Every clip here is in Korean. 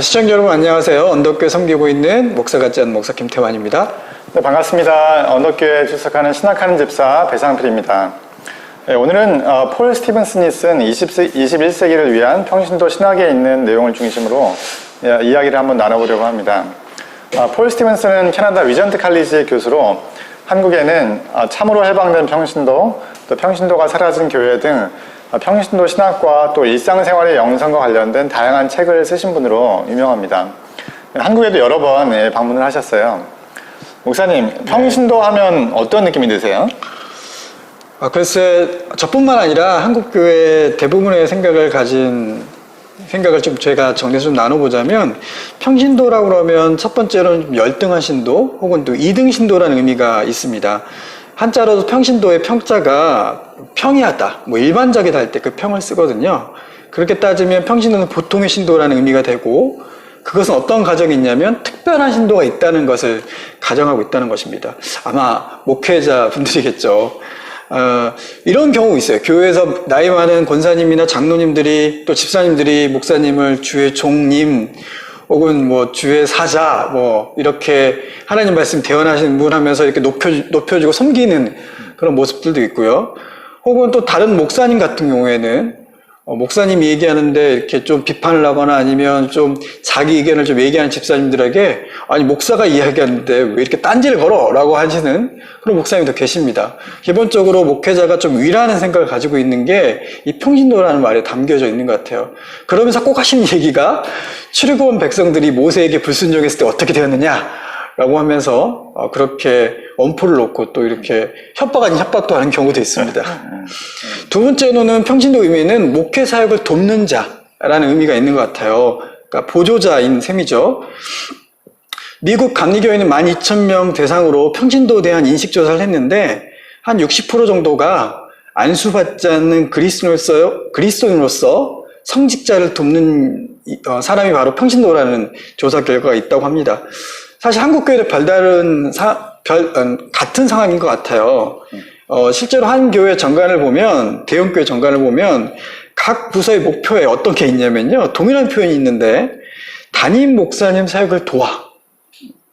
시청자 여러분 안녕하세요. 언덕교회 섬기고 있는 목사 같지 않은 목사 김태환입니다. 네, 반갑습니다. 언덕교회 출석하는 신학하는 집사 배상필입니다. 네, 오늘은 어, 폴 스티븐슨이 쓴 20세, 21세기를 위한 평신도 신학에 있는 내용을 중심으로 예, 이야기를 한번 나눠보려고 합니다. 아, 폴 스티븐슨은 캐나다 위전트 칼리지 교수로 한국에는 아, 참으로 해방된 평신도, 또 평신도가 사라진 교회 등 아, 평신도 신학과 또 일상생활의 영성과 관련된 다양한 책을 쓰신 분으로 유명합니다. 한국에도 여러 번 예, 방문을 하셨어요. 목사님, 평신도 하면 어떤 느낌이 드세요? 아, 글쎄 저뿐만 아니라 한국 교회 대부분의 생각을 가진 생각을 좀 제가 정리해서 좀 나눠보자면 평신도라고 그러면 첫 번째로는 좀 열등한 신도 혹은 또 이등 신도라는 의미가 있습니다. 한자로도 평신도의 평자가 평이하다, 뭐 일반적이다 할 때 그 평을 쓰거든요. 그렇게 따지면 평신도는 보통의 신도라는 의미가 되고 그것은 어떤 가정이 있냐면 특별한 신도가 있다는 것을 가정하고 있다는 것입니다. 아마 목회자 분들이겠죠. 어, 이런 경우 있어요. 교회에서 나이 많은 권사님이나 장로님들이 또 집사님들이 목사님을 주의 종님 혹은 뭐 주의 사자 뭐 이렇게 하나님 말씀 대언하시는 분 하면서 이렇게 높여 높여주고 섬기는 그런 모습들도 있고요. 혹은 또 다른 목사님 같은 경우에는 어, 목사님이 얘기하는데 이렇게 좀 비판을 하거나 아니면 좀 자기 의견을 좀 얘기하는 집사님들에게 아니 목사가 이야기하는데 왜 이렇게 딴지를 걸어? 라고 하시는 그런 목사님도 계십니다. 기본적으로 목회자가 좀 위라는 생각을 가지고 있는 게 이 평신도라는 말에 담겨져 있는 것 같아요. 그러면서 꼭 하시는 얘기가 출애굽한 백성들이 모세에게 불순종했을 때 어떻게 되었느냐? 라고 하면서 어, 그렇게 엄포를 놓고 또 이렇게 협박 아닌 협박도 하는 경우도 있습니다. 두 번째로는 평신도 의미는 목회 사역을 돕는 자라는 의미가 있는 것 같아요. 그러니까 보조자인 셈이죠. 미국 감리교회는 12,000명 대상으로 평신도에 대한 인식조사를 했는데 한 60% 정도가 안수받지 않는 그리스도인으로서, 그리스도인으로서 성직자를 돕는 이- 어, 사람이 바로 평신도라는 조사 결과가 있다고 합니다. 사실 한국 교회도 별다른 사- 별, 음, 같은 상황인 것 같아요. 어, 실제로 한 교회 정관을 보면, 대형 교회 정관을 보면, 각 부서의 목표에 어떤 게 있냐면요. 동일한 표현이 있는데, 담임 목사님 사역을 도와.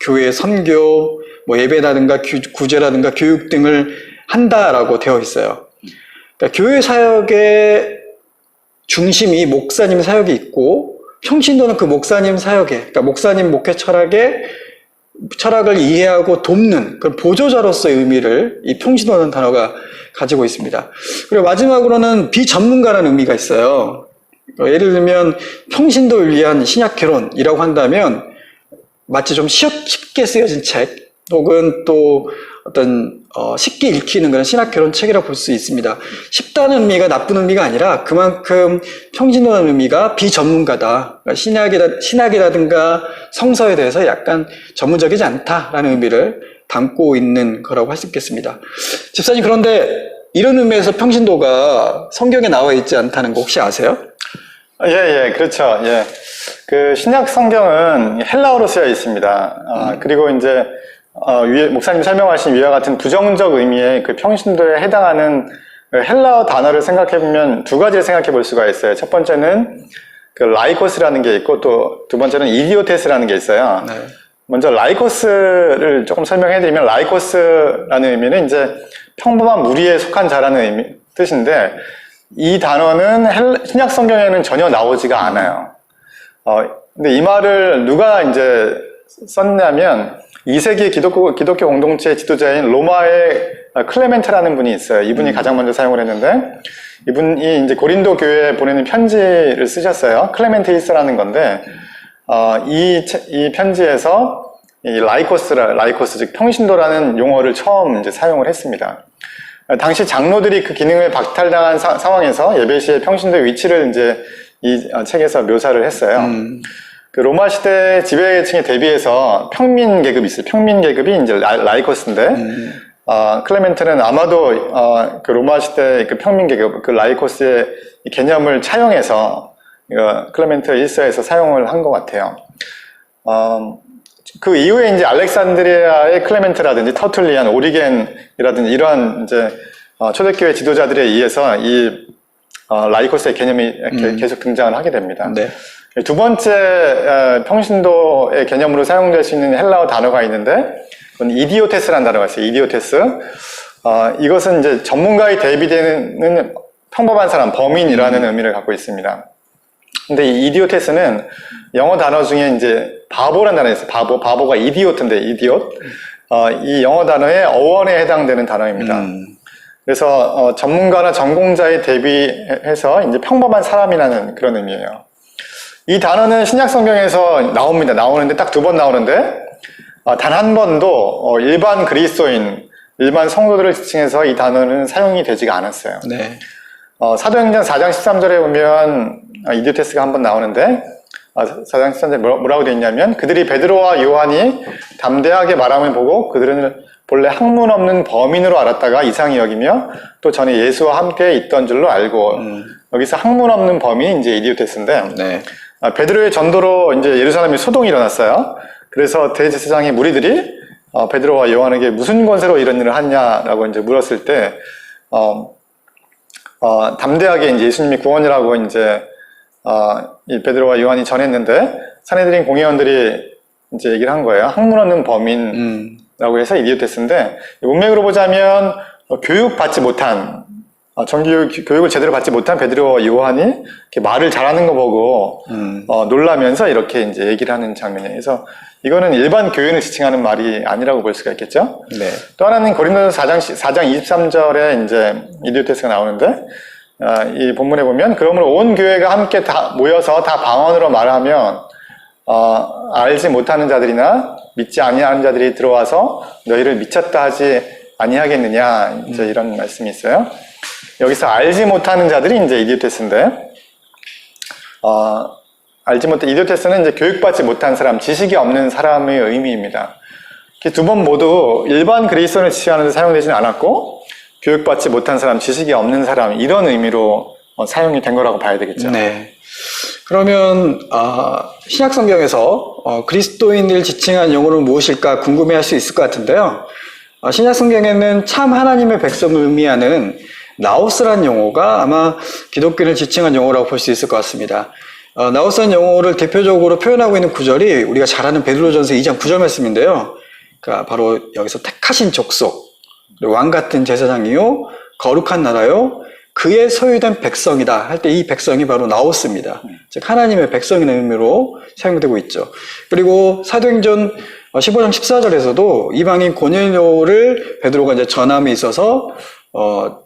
교회 선교, 뭐 예배라든가 규- 구제라든가 교육 등을 한다라고 되어 있어요. 그러니까 교회 사역의 중심이 목사님 사역이 있고 평신도는 그 목사님 사역에, 그러니까 목사님 목회 철학에 철학을 이해하고 돕는 그런 보조자로서의 의미를 이 평신도라는 단어가 가지고 있습니다. 그리고 마지막으로는 비전문가라는 의미가 있어요. 어, 예를 들면 평신도를 위한 신약 개론이라고 한다면 마치 좀 쉬- 쉽게 쓰여진 책 혹은 또 어떤 어, 쉽게 읽히는 그런 신학 결혼 책이라고 볼 수 있습니다. 쉽다는 의미가 나쁜 의미가 아니라 그만큼 평신도라는 의미가 비전문가다. 그러니까 신학이라, 신학이라든가 성서에 대해서 약간 전문적이지 않다라는 의미를 담고 있는 거라고 할 수 있겠습니다. 집사님 그런데 이런 의미에서 평신도가 성경에 나와 있지 않다는 거 혹시 아세요? 예, 예, 그렇죠. 예. 그 신약 성경은 헬라어로 쓰여 있습니다. 아, 그리고 이제 어, 위에, 목사님 설명하신 위와 같은 부정적 의미의 그 평신도에 해당하는 그 헬라어 단어를 생각해 보면 두 가지를 생각해 볼 수가 있어요. 첫 번째는 그 라이코스라는 게 있고 또 두 번째는 이디오테스라는 게 있어요. 네. 먼저 라이코스를 조금 설명해 드리면 라이코스라는 의미는 이제 평범한 무리에 속한 자라는 의미, 뜻인데 이 단어는 헬- 신약 성경에는 전혀 나오지가 않아요. 어, 근데 이 말을 누가 이제 썼냐면 2세기 기독교, 기독교 공동체 지도자인 로마의 클레멘트라는 분이 있어요. 이분이 가장 먼저 사용을 했는데 이분이 이제 고린도 교회에 보내는 편지를 쓰셨어요. 클레멘트 1서라는 건데 어, 이, 체- 이 편지에서 이 라이코스라, 라이코스, 즉 평신도라는 용어를 처음 이제 사용을 했습니다. 어, 당시 장로들이 그 기능을 박탈당한 사- 상황에서 예배 시의 평신도의 위치를 이제 이 어, 책에서 묘사를 했어요. 그 로마 시대 지배계층에 대비해서 평민 계급이 있어요. 평민 계급이 이제 라, 이코스인데 어, 클레멘트는 아마도 어, 그 로마 시대 그 평민 계급, 그 라이코스의 이 개념을 차용해서 이거 클레멘트 1서에서 사용을 한 것 같아요. 어, 그 이후에 이제 알렉산드리아의 클레멘트라든지 터툴리안, 오리겐이라든지 이러한 이제 어, 초대교회 지도자들에 의해서 이 어, 라이코스의 개념이 게- 계속 등장을 하게 됩니다. 네. 두 번째 어, 평신도의 개념으로 사용될 수 있는 헬라어 단어가 있는데 그건 이디오테스라는 단어가 있어요. 이디오테스. 어, 이것은 이제 전문가에 대비되는 평범한 사람, 범인이라는 의미를 갖고 있습니다. 근데 이 이디오테스는 영어 단어 중에 이제 바보라는 단어가 있어요. 바보, 바보가 이디오트인데 이디오트. 어, 이 영어 단어의 어원에 해당되는 단어입니다. 음. 그래서 어, 전문가나 전공자에 대비해서 이제 평범한 사람이라는 그런 의미예요. 이 단어는 신약 성경에서 나옵니다. 나오는데 딱 두 번 나오는데 단 한 번도 어, 일반 그리스도인, 일반 성도들을 지칭해서 이 단어는 사용이 되지가 않았어요. 네. 어, 사도행전 4장 13절에 보면 아, 이디오테스가 한 번 나오는데 아, 4장 13절에 뭐라- 뭐라고 되어 있냐면 그들이 베드로와 요한이 담대하게 말함을 보고 그들은 본래 학문 없는 범인으로 알았다가 이상히 여기며 또 전에 예수와 함께 있던 줄로 알고 여기서 학문 없는 범인이 이제 이디오테스인데 네. 아, 베드로의 전도로 이제 예루살렘에 소동이 일어났어요. 그래서 대제사장의 무리들이 어, 베드로와 요한에게 무슨 권세로 이런 일을 하냐라고 이제 물었을 때 어, 어, 담대하게 이제 예수님이 구원이라고 이제 어, 이 베드로와 요한이 전했는데 사내들인 공회원들이 이제 얘기를 한 거예요. 학문 없는 범인 음. 라고 해서 이디오테스인데 문맥으로 보자면 어, 교육받지 못한 어, 정규 교육을 제대로 받지 못한 베드로와 요한이 말을 잘하는 거 보고 음. 어, 놀라면서 이렇게 이제 얘기를 하는 장면이에요. 그래서 이거는 일반 교인을 지칭하는 말이 아니라고 볼 수가 있겠죠. 네. 또 하나는 고린도서 4장, 4장 23절에 이제 이디오테스가 나오는데 아, 이 본문에 보면 그러므로 온 교회가 함께 다 모여서 다 방언으로 말하면 어, 알지 못하는 자들이나 믿지 아니하는 자들이 들어와서 너희를 미쳤다 하지 아니하겠느냐 이제 이런 말씀이 있어요. 여기서 알지 못하는 자들이 이제 이디오테스인데 어, 알지 못한 이디오테스는 이제 교육받지 못한 사람, 지식이 없는 사람의 의미입니다. 두 번 모두 일반 그리스도인을 지칭하는데 사용되지는 않았고 교육받지 못한 사람, 지식이 없는 사람 이런 의미로 어, 사용이 된 거라고 봐야 되겠죠. 네. 그러면 아, 신약 성경에서 어, 그리스도인을 지칭한 용어는 무엇일까 궁금해할 수 있을 것 같은데요. 어, 신약 성경에는 참 하나님의 백성을 의미하는 나오스란 용어가 아마 기독교인을 지칭한 용어라고 볼 수 있을 것 같습니다. 어, 나오스란 용어를 대표적으로 표현하고 있는 구절이 우리가 잘 아는 베드로전서 2장 9절 말씀인데요. 그러니까 바로 여기서 택하신 족속, 왕 같은 제사장이요, 거룩한 나라요, 그의 소유된 백성이다 할 때 이 백성이 바로 나오스입니다. 즉 하나님의 백성이라는 의미로 사용되고 있죠. 그리고 사도행전 15장 14절에서도 이방인 고넬료를 베드로가 이제 전함에 있어서 어,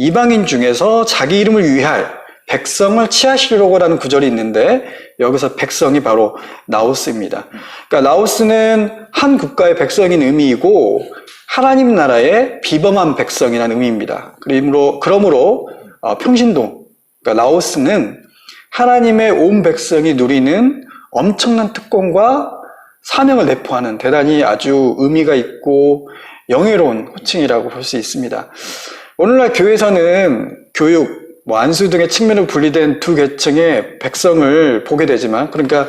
이방인 중에서 자기 이름을 위할 백성을 취하시려고 하는 구절이 있는데 여기서 백성이 바로 나오스입니다. 그러니까 나오스는 한 국가의 백성인 의미이고 하나님 나라의 비범한 백성이라는 의미입니다. 그러므로, 그러므로 어, 평신도, 그러니까 라오스는 하나님의 온 백성이 누리는 엄청난 특권과 사명을 내포하는 대단히 아주 의미가 있고 영예로운 호칭이라고 볼 수 있습니다. 오늘날 교회에서는 교육, 뭐 안수 등의 측면으로 분리된 두 계층의 백성을 보게 되지만, 그러니까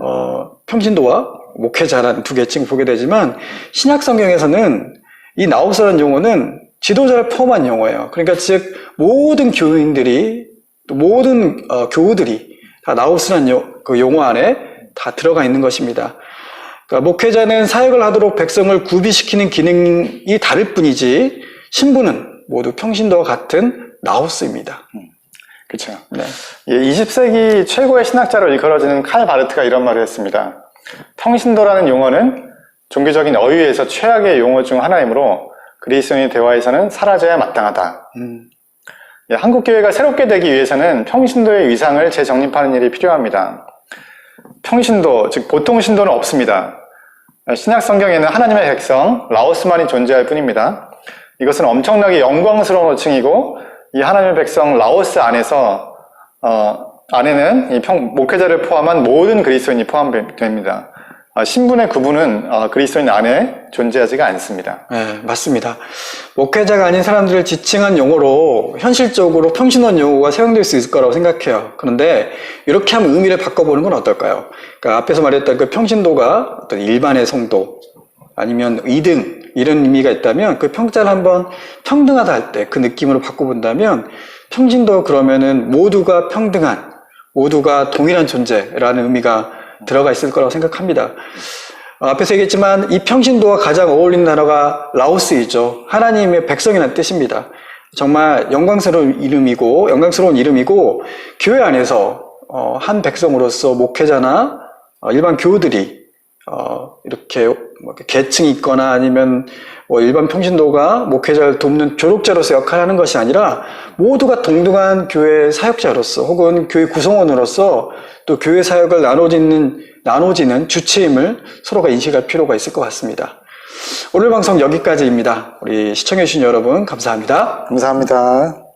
어, 평신도와 목회자라는 두 계층을 보게 되지만 신약 성경에서는 이 나우스라는 용어는 지도자를 포함한 용어예요. 그러니까 즉 모든 교인들이 또 모든 어, 교우들이 다 나우스라는 요- 그 용어 안에 다 들어가 있는 것입니다. 그러니까 목회자는 사역을 하도록 백성을 구비시키는 기능이 다를 뿐이지 신부는 모두 평신도와 같은 나우스입니다. 그렇죠. 네. 예, 20세기 최고의 신학자로 일컬어지는 칼 바르트가 이런 말을 했습니다. 평신도라는 용어는 종교적인 어휘에서 최악의 용어 중 하나이므로 그리스도인의 대화에서는 사라져야 마땅하다. 음, 예, 한국 교회가 새롭게 되기 위해서는 평신도의 위상을 재정립하는 일이 필요합니다. 평신도, 즉 보통 신도는 없습니다. 신약 성경에는 하나님의 백성 라오스만이 존재할 뿐입니다. 이것은 엄청나게 영광스러운 호칭이고 이 하나님의 백성 라오스 안에서 어, 안에는 이 평, 목회자를 포함한 모든 그리스도인이 포함됩니다. 아, 신분의 구분은 어, 그리스도인 안에 존재하지가 않습니다. 네, 맞습니다. 목회자가 아닌 사람들을 지칭한 용어로 현실적으로 평신원 용어가 사용될 수 있을 거라고 생각해요. 그런데 이렇게 하면 의미를 바꿔보는 건 어떨까요? 그러니까 앞에서 말했던 그 평신도가 어떤 일반의 성도 아니면 이등 이런 의미가 있다면 그 평자를 한번 평등하다 할 때 그 느낌으로 바꿔본다면 평신도 그러면은 모두가 평등한 모두가 동일한 존재라는 의미가 들어가 있을 거라고 생각합니다. 어, 앞에서 얘기했지만 이 평신도와 가장 어울리는 단어가 라오스이죠. 하나님의 백성이라는 뜻입니다. 정말 영광스러운 이름이고 영광스러운 이름이고 교회 안에서 어, 한 백성으로서 목회자나 어, 일반 교우들이 어, 이렇게 뭐 계층이 있거나 아니면 뭐 일반 평신도가 목회자를 돕는 조력자로서 역할을 하는 것이 아니라 모두가 동등한 교회 사역자로서 혹은 교회 구성원으로서 또 교회 사역을 나눠지는, 나눠지는 주체임을 서로가 인식할 필요가 있을 것 같습니다. 오늘 방송 여기까지입니다. 우리 시청해주신 여러분 감사합니다. 감사합니다.